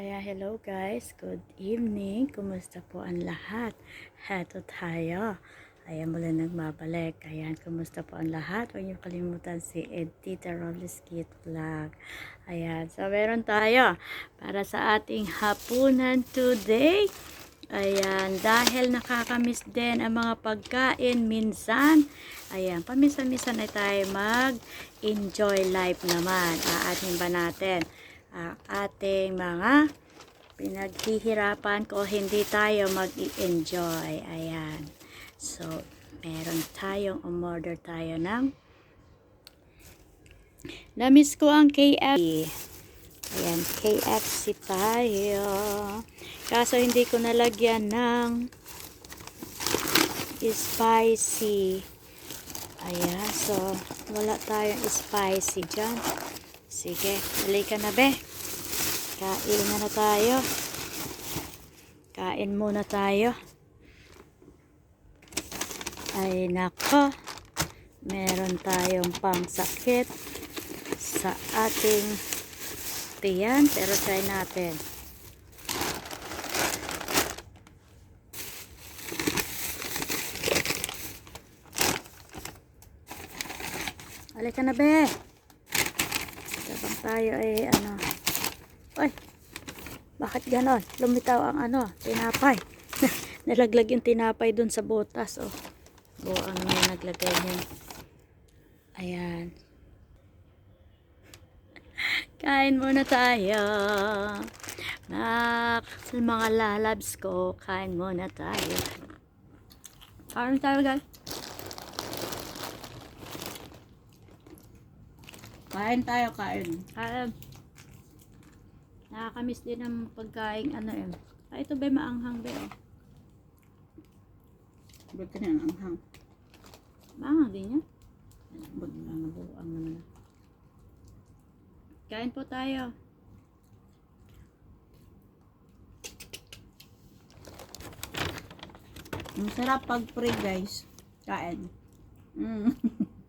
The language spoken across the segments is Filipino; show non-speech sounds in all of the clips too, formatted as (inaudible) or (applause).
Kaya hello guys, good evening. Kumusta po ang lahat? Heto tayo. Ayan mula nagmabalik. Ayan, kumusta po ang lahat? Huwag niyo kalimutan si Edita Robles Kit Vlog. Ayan, so meron tayo para sa ating hapunan today. Ayan, dahil nakakamiss din ang mga pagkain minsan. Ayan, paminsan-minsan ay tayo mag-enjoy life naman. Aatin ba natin ang ating mga pinaghihirapan ko hindi tayo mag-enjoy. Ayan. So, meron tayong umorder tayo ng Namiss ko ang KFC. Ayan, KFC tayo. Kaso hindi ko nalagyan ng spicy. Ayan, so wala tayong spicy dyan. Sige, halika na be. Kain na na tayo. Kain muna tayo. Ay nako, meron tayong pangsakit sa ating tiyan. Pero try natin. Halika na be. Sabang tayo ay ano. Ay, bakit ganon? Lumitaw ang ano, tinapay. (laughs) Nalaglag yung tinapay dun sa botas. Oh. Buang na naglagay niyan. Ayan. (laughs) Kain muna tayo. Mga, mga lalabs ko, kain muna tayo. Kain tayo guys. Kain tayo, kain. Kain. Nakakamiss din ang pagkain ano eh. Ah, ito ba maanghang ba oh. Ba't ka na ang hang? Maanghang din yan. Ba't na buang naman? Kain po tayo. Ang sarap pag free guys. Kain. Mm. (laughs)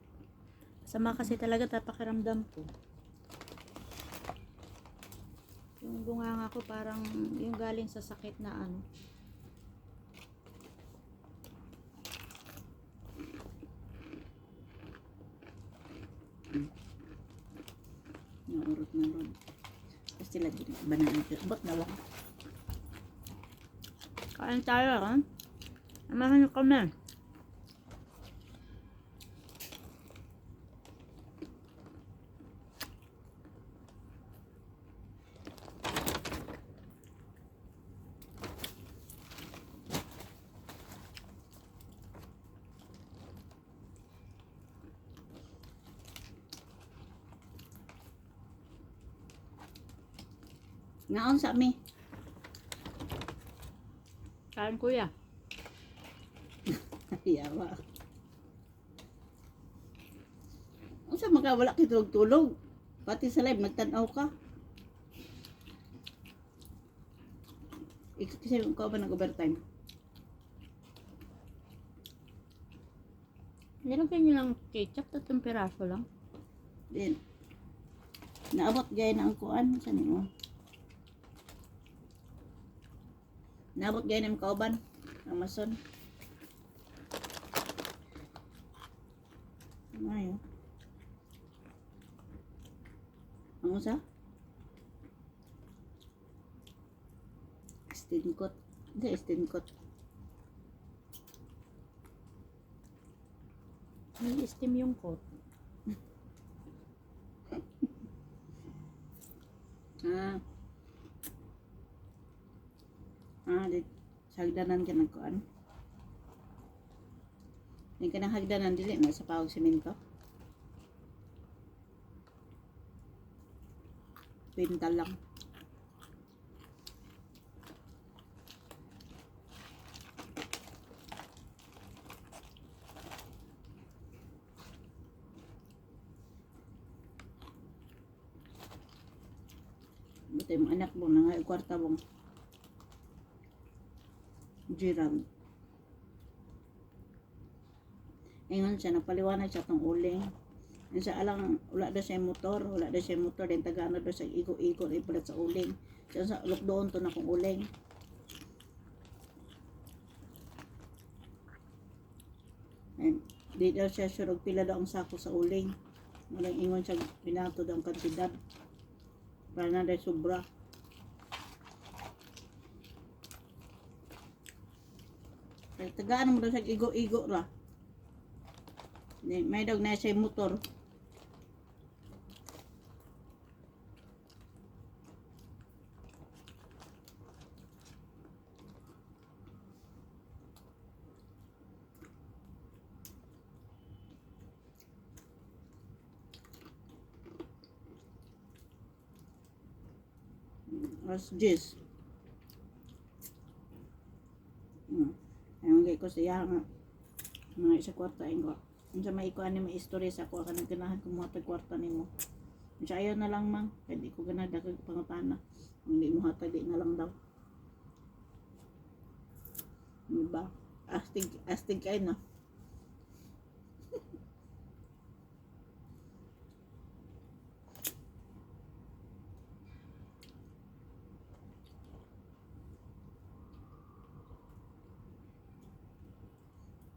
Sama kasi talaga tapakiramdam ko. Yung bunganga ko parang yung galing sa sakit na ano. Naurot na ron. Kasi lagi na banana. Ba't na lang? Kain tayo ha. Amahan niyo kami. Ngaon sa mi. Kain kuya. (laughs) Yawa. Ang sa makawala kay tulog-tulog. Pati sa live, nagtanaw ka. Ikaw kasi ikaw ba nag-overtime? Nilagyan niyo lang ketchup, tatlong piraso lang. Din. Naabot gaya na ang kuan sa nimo. Naabot gaya na ang kauban. Amazon. Mayo. Ang usa? Stinkot. Hindi, stinkot. May steam yung. (laughs) Ah. Ah, di hagdanan ka nagkuan. Di ka nang hagdanan dili na sa pawag semento. Pintal lang. Buti yung anak mo na nga kwarta mong Gerald. Ingon siya, napaliwanag siya tong uling. Yung sa alang, wala daw siya motor, wala daw siya motor, din taga ano daw siya iko-iko, ipalit sa uling. Siya sa lockdown to na kong uling. And di daw siya sure pila daw ang sako sa uling. Walang ingon siya binato daw ang kantidad. Para na sobra. Kaya tagaan mo daw siya igo-igo ra. May daw na siya motor. As Jis. Hmm. Kay ko siya nga. Mga isa kwarta ko. Kung sa may ikuan ni may istorya sa ako, kanang ganahan ko mga tag kwarta ni mo. Kung sa ayaw na lang mang, kaya di ko ganag dakag pangutana. Kung di mo hatag, di na lang daw. Diba? Astig, astig kayo na. Am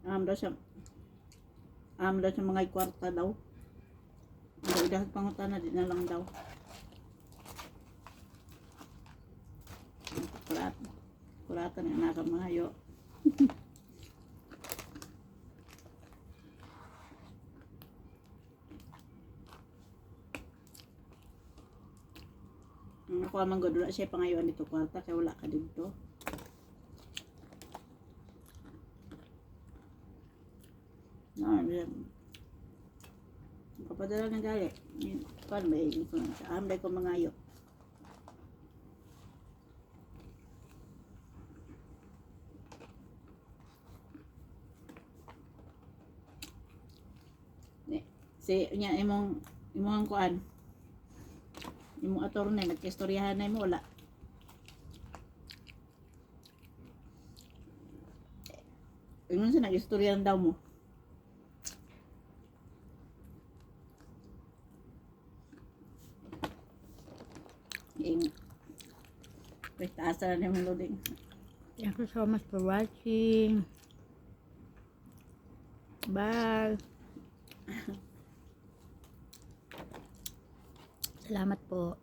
daw siya, am daw siya mga kwarta daw. Ang dahil pangutana, di na lang daw. Kurat, kuratan nga nakamayo. (laughs) Ang ako amang godula siya pangayoan dito kwarta kaya wala ka dito. No, Papadala ng gali. Kuan ba yung ko sa amday ko mangayo. Ni, Si nya imong imong kuan. Imong attorney nagkistoryahan na mo wala. Ingon sa nag-istoryahan daw mo. Ing. Wait, asa na yung loading. Thank you so much for watching. Bye. (laughs) Salamat po.